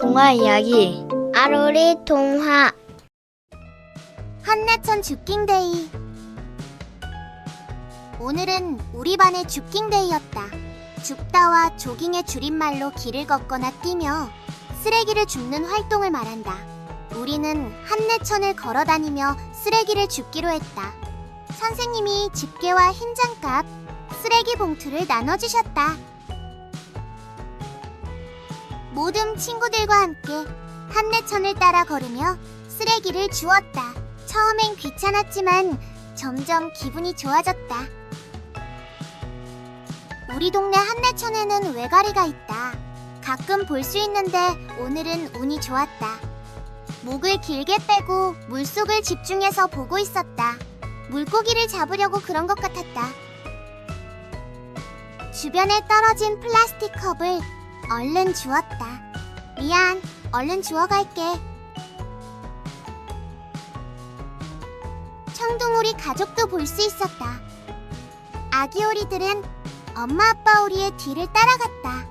동화 이야기 아로리 동화 한내천 주킹데이 오늘은 우리 반의 주킹데이였다. 줍다와 조깅의 줄임말로 길을 걷거나 뛰며 쓰레기를 줍는 활동을 말한다. 우리는 한내천을 걸어 다니며 쓰레기를 줍기로 했다. 선생님이 집게와 흰 장갑, 쓰레기 봉투를 나눠주셨다. 모든 친구들과 함께 한내천을 따라 걸으며 쓰레기를 주웠다. 처음엔 귀찮았지만 점점 기분이 좋아졌다. 우리 동네 한내천에는 외가리가 있다. 가끔 볼 수 있는데 오늘은 운이 좋았다. 목을 길게 빼고 물속을 집중해서 보고 있었다. 물고기를 잡으려고 그런 것 같았다. 주변에 떨어진 플라스틱 컵을 얼른 주웠다. 미안, 얼른 주워갈게. 청둥오리 가족도 볼 수 있었다. 아기 오리들은 엄마 아빠 오리의 뒤를 따라갔다.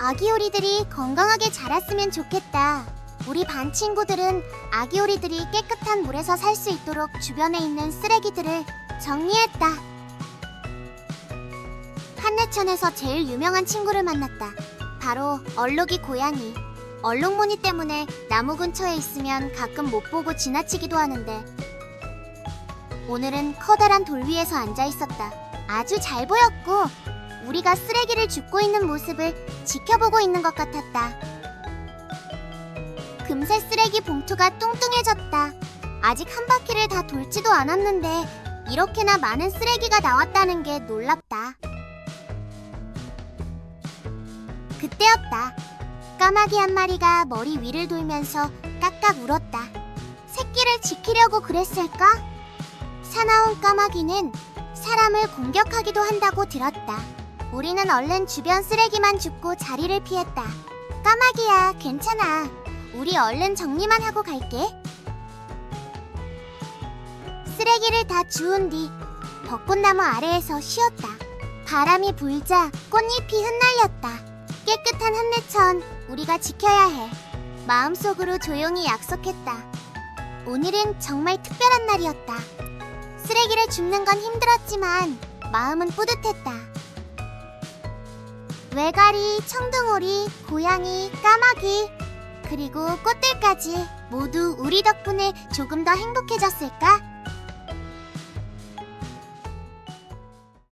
아기 오리들이 건강하게 자랐으면 좋겠다. 우리 반 친구들은 아기 오리들이 깨끗한 물에서 살 수 있도록 주변에 있는 쓰레기들을 정리했다. 한내천에서 제일 유명한 친구를 만났다. 바로 얼룩이 고양이. 얼룩무늬 때문에 나무 근처에 있으면 가끔 못 보고 지나치기도 하는데 오늘은 커다란 돌 위에서 앉아 있었다. 아주 잘 보였고 우리가 쓰레기를 줍고 있는 모습을 지켜보고 있는 것 같았다. 금세 쓰레기 봉투가 뚱뚱해졌다. 아직 한 바퀴를 다 돌지도 않았는데 이렇게나 많은 쓰레기가 나왔다는 게 놀랍다. 그때였다. 까마귀 한 마리가 머리 위를 돌면서 깍깍 울었다. 새끼를 지키려고 그랬을까? 사나운 까마귀는 사람을 공격하기도 한다고 들었다. 우리는 얼른 주변 쓰레기만 줍고 자리를 피했다. 까마귀야, 괜찮아. 우리 얼른 정리만 하고 갈게. 쓰레기를 다 주운 뒤 벚꽃나무 아래에서 쉬었다. 바람이 불자 꽃잎이 흩날렸다. 깨끗한 한내천 우리가 지켜야 해. 마음속으로 조용히 약속했다. 오늘은 정말 특별한 날이었다. 쓰레기를 줍는 건 힘들었지만 마음은 뿌듯했다. 외가리, 청둥오리, 고양이, 까마귀, 그리고 꽃들까지 모두 우리 덕분에 조금 더 행복해졌을까?